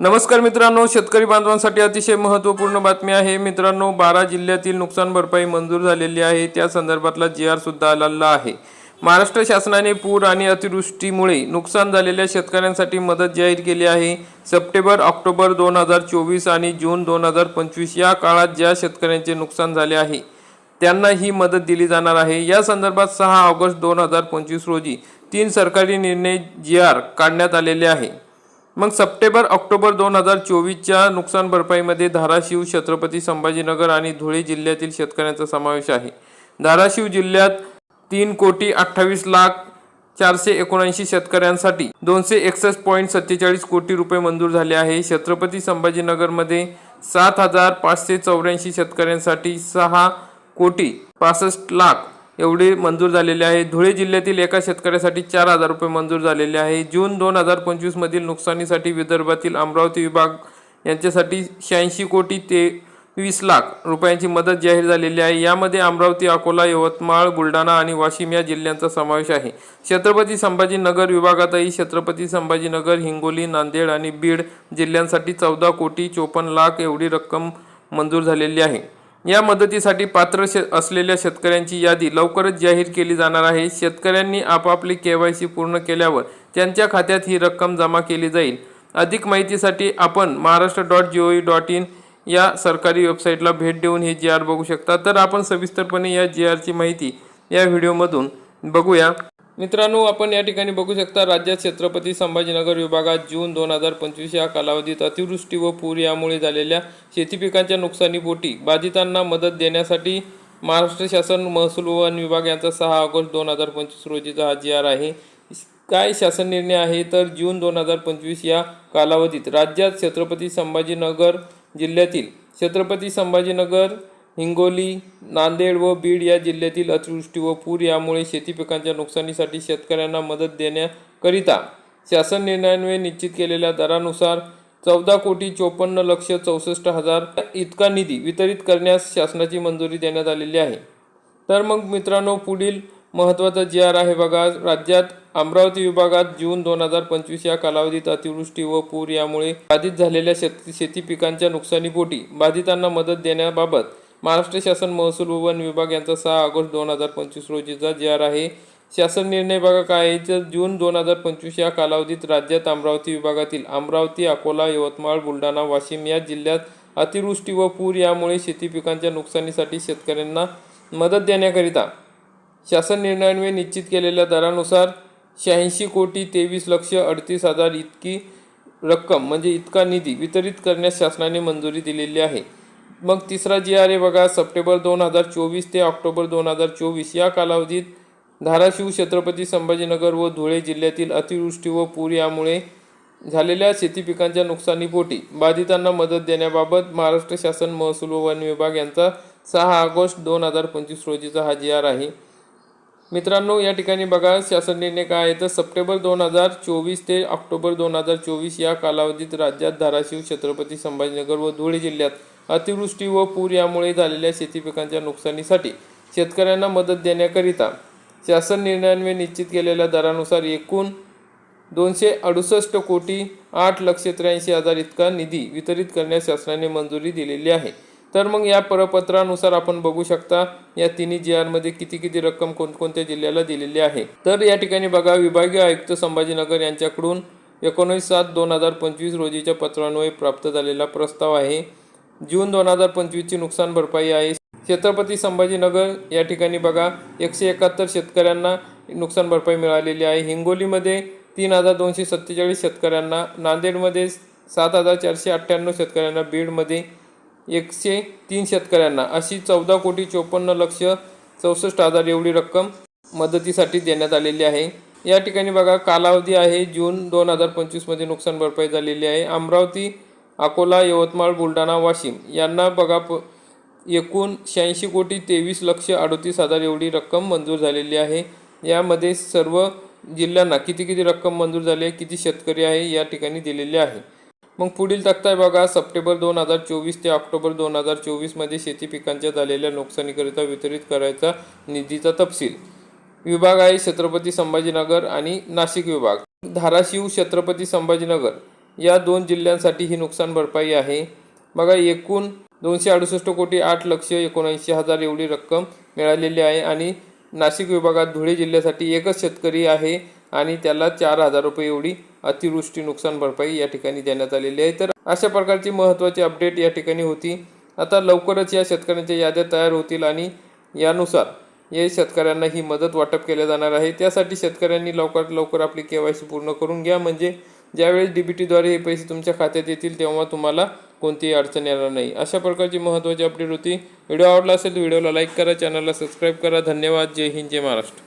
नमस्कार मित्रांनो शेतकरी बांधवांसाठी अतिशय महत्त्वपूर्ण बातमी आहे. मित्रांनो बारा जिल्ह्यातील नुकसान भरपाई मंजूर झालेली आहे. त्या संदर्भातला जी आर सुद्धा आलेला आहे. महाराष्ट्र शासनाने पूर आणि अतिवृष्टीमुळे नुकसान झालेल्या शेतकऱ्यांसाठी मदत जाहीर केली आहे. सप्टेंबर ऑक्टोबर दोन हजार चोवीस आणि जून दोन हजार पंचवीस या काळात ज्या शेतकऱ्यांचे नुकसान झाले आहे त्यांना ही मदत दिली जाणार आहे. या संदर्भात सहा ऑगस्ट दोन हजार पंचवीस रोजी तीन सरकारी निर्णय जी आर काढण्यात आलेले आहे. मग सप्टेंबर ऑक्टोबर दोन हजार चोवीसच्या नुकसान भरपाईमध्ये धाराशिव छत्रपती संभाजीनगर आणि धुळे जिल्ह्यातील शेतकऱ्यांचा समावेश आहे. धाराशिव जिल्ह्यात तीन कोटी अठ्ठावीस लाख चारशे एकोणऐंशी शेतकऱ्यांसाठी दोनशे एकसष्ट पॉईंट सत्तेचाळीस कोटी रुपये मंजूर झाले आहे. छत्रपती संभाजीनगरमध्ये सात हजार पाचशे चौऱ्याऐंशी शेतकऱ्यांसाठी सहा कोटी पासष्ट लाख एवढे मंजूर झालेले आहे. धुळे जिल्ह्यातील एका शेतकऱ्यासाठी चार हजार रुपये मंजूर झालेले आहे. जून दोन हजार पंचवीसमधील नुकसानीसाठी विदर्भातील अमरावती विभाग यांच्यासाठी शहाऐंशी कोटी तेवीस लाख रुपयांची मदत जाहीर झालेली आहे. यामध्ये अमरावती अकोला यवतमाळ बुलढाणा आणि वाशिम या जिल्ह्यांचा समावेश आहे. छत्रपती संभाजीनगर विभागातही छत्रपती संभाजीनगर हिंगोली नांदेड आणि बीड जिल्ह्यांसाठी चौदा कोटी चोपन्न लाख एवढी रक्कम मंजूर झालेली आहे. या मदतीसाठी पात्र शे असलेल्या शेतकऱ्यांची यादी लवकरच जाहीर केली जाणार आहे. शेतकऱ्यांनी आपापली केवायसी पूर्ण केल्यावर त्यांच्या खात्यात ही रक्कम जमा केली जाईल. अधिक माहितीसाठी आपण Maharashtra dot G O E dot in या सरकारी वेबसाईटला भेट देऊन हे जी आर बघू शकता. तर आपण सविस्तरपणे या जी आरची माहिती या व्हिडिओमधून बघूया. मित्रांनो आपण या ठिकाणी बघू शकता राज्यात छत्रपती संभाजीनगर विभागात जून दोन हजार पंचवीस या कालावधीत अतिवृष्टी व पूर यामुळे झालेल्या शेती पिकांच्या नुकसानीपोटी बाधितांना मदत देण्यासाठी महाराष्ट्र शासन महसूल वन विभाग यांचा सहा ऑगस्ट दोन हजार पंचवीस रोजीचा हा जी आर आहे. काय शासन निर्णय आहे? तर जून दोन हजार पंचवीस या कालावधीत राज्यात छत्रपती संभाजीनगर जिल्ह्यातील छत्रपती संभाजीनगर हिंगोली नांदेड व बीड या जिल्ह्यातील अतिवृष्टी व पूर यामुळे शेती पिकांच्या नुकसानीसाठी शेतकऱ्यांना मदत देण्याकरिता शासन निर्णयान्वये निश्चित केलेल्या दरानुसार चौदा कोटी चोपन्न लक्ष चौसष्ट हजार इतका निधी वितरित करण्यास शासनाची मंजुरी देण्यात आलेली आहे. तर मग मित्रांनो पुढील महत्त्वाचा जी आर आहे बघा. राज्यात अमरावती विभागात जून दोन हजार पंचवीस या कालावधीत अतिवृष्टी व पूर यामुळे बाधित झालेल्या शेत शेती पिकांच्या नुकसानीपोटी बाधितांना मदत देण्याबाबत महाराष्ट्र शासन महसूल व वन विभाग यांचा सहा ऑगस्ट दोन हजार पंचवीस रोजीचा जी आर आहे. शासन निर्णय बघा काय आहे? तर जून दोन हजार पंचवीस या कालावधीत राज्यात अमरावती विभागातील अमरावती अकोला यवतमाळ बुलढाणा वाशिम या जिल्ह्यात अतिवृष्टी व पूर यामुळे शेती पिकांच्या नुकसानीसाठी शेतकऱ्यांना मदत देण्याकरिता शासन निर्णयान्वये निश्चित केलेल्या दरानुसार शहाऐंशी कोटी तेवीस लक्ष अडतीस हजार इतकी रक्कम म्हणजे इतका निधी वितरित करण्यास शासनाने मंजुरी दिलेली आहे. मग तिसरा जी आर आहे बघा सप्टेंबर दोन हजार चोवीस ते ऑक्टोबर दोन हजार चोवीस या कालावधीत धाराशिव छत्रपती संभाजीनगर व धुळे जिल्ह्यातील अतिवृष्टी व पूर यामुळे झालेल्या शेती पिकांच्या नुकसानीपोटी बाधितांना मदत देण्याबाबत महाराष्ट्र शासन महसूल व वन विभाग यांचा सहा ऑगस्ट दोन हजार पंचवीस रोजीचा हा जी आर आहे. मित्रांनो या ठिकाणी बघा शासन निर्णय काय आहे? तर सप्टेंबर दोन हजार चोवीस ते ऑक्टोबर दोन हजार चोवीस या कालावधीत राज्यात धाराशिव छत्रपती संभाजीनगर व धुळे जिल्ह्यात अतिवृष्टी व पूर यामुळे झालेल्या शेती पिकांच्या नुकसानीसाठी शेतकऱ्यांना मदत देण्याकरिता शासन निर्णयान्वये निश्चित केलेल्या दरानुसार एकूण दोनशे अडुसष्ट कोटी आठ लक्ष त्र्याऐंशी हजार इतका निधी वितरित करण्यास शासनाने मंजुरी दिलेली आहे. तर मग या परपत्रानुसार आपण बघू शकता या तिन्ही जी आरमध्ये किती किती रक्कम कोणकोणत्या जिल्ह्याला दिलेली आहे. तर या ठिकाणी बघा विभागीय आयुक्त संभाजीनगर यांच्याकडून एकोणीस सात दोन हजार पंचवीस रोजीच्या पत्रान्वये प्राप्त झालेला प्रस्ताव आहे. जून दोन हजार पंचवीसची नुकसान भरपाई आहे. छत्रपती संभाजीनगर या ठिकाणी बघा एकशे एकाहत्तर शेतकऱ्यांना नुकसान भरपाई मिळालेली आहे. हिंगोलीमध्ये तीन हजार दोनशे सत्तेचाळीस शेतकऱ्यांना नांदेडमध्ये सात हजार चारशे अठ्ठ्याण्णव शेतकऱ्यांना बीडमध्ये एकशे तीन शेतकऱ्यांना अशी चौदा कोटी चोपन्न लक्ष चौसष्ट हजार एवढी रक्कम मदतीसाठी देण्यात आलेली आहे. या ठिकाणी बघा कालावधी आहे जून दोन हजार पंचवीसमध्ये नुकसान भरपाई झालेली आहे. अमरावती अकोला यवतमाळ बुलढाणा वाशिम यांना बघा प एकूण शहाऐंशी कोटी तेवीस लक्ष अडतीस हजार एवढी रक्कम मंजूर झालेली आहे. यामध्ये सर्व जिल्ह्यांना किती किती रक्कम मंजूर झाली आहे किती शेतकरी आहे या ठिकाणी दिलेले आहे. मग पुढील तक्ता बघा सप्टेंबर दोन हजार चोवीस ते ऑक्टोबर दोन हजार चोवीसमध्ये शेती पिकांच्या झालेल्या नुकसानीकरिता वितरित करायचा निधीचा तपशील. विभाग आहे छत्रपती संभाजीनगर आणि नाशिक विभाग. धाराशिव छत्रपती संभाजीनगर या दोन जिल्ह्यांसाठी ही नुकसान भरपाई आहे. बघा एकूण दोनशे अडुसष्ट कोटी आठ लक्ष एकोणऐंशी हजार एवढी रक्कम मिळालेली आहे आणि नाशिक विभागात धुळे जिल्ह्यासाठी एकच शेतकरी आहे आणि त्याला चार हजार रुपये एवढी अतिवृष्टी नुकसान भरपाई या ठिकाणी देण्यात आलेली आहे. तर अशा प्रकारची महत्त्वाची अपडेट या ठिकाणी होती. आता लवकरच या शेतकऱ्यांच्या याद्या तयार होतील आणि यानुसार या शेतकऱ्यांना ही मदत वाटप केल्या जाणार आहे. त्यासाठी शेतकऱ्यांनी लवकरात लवकर आपली के वाय सी पूर्ण करून घ्या. म्हणजे ज्यावेळेस डी बी टीद्वारे हे पैसे तुमच्या खात्यात येतील तेव्हा तुम्हाला कोणतीही अडचण येणार नाही. अशा प्रकारची महत्त्वाची अपडेट होती. व्हिडिओ आवडला असेल तर व्हिडिओला लाईक करा चॅनलला सबस्क्राईब करा. धन्यवाद. जय हिंद जय महाराष्ट्र.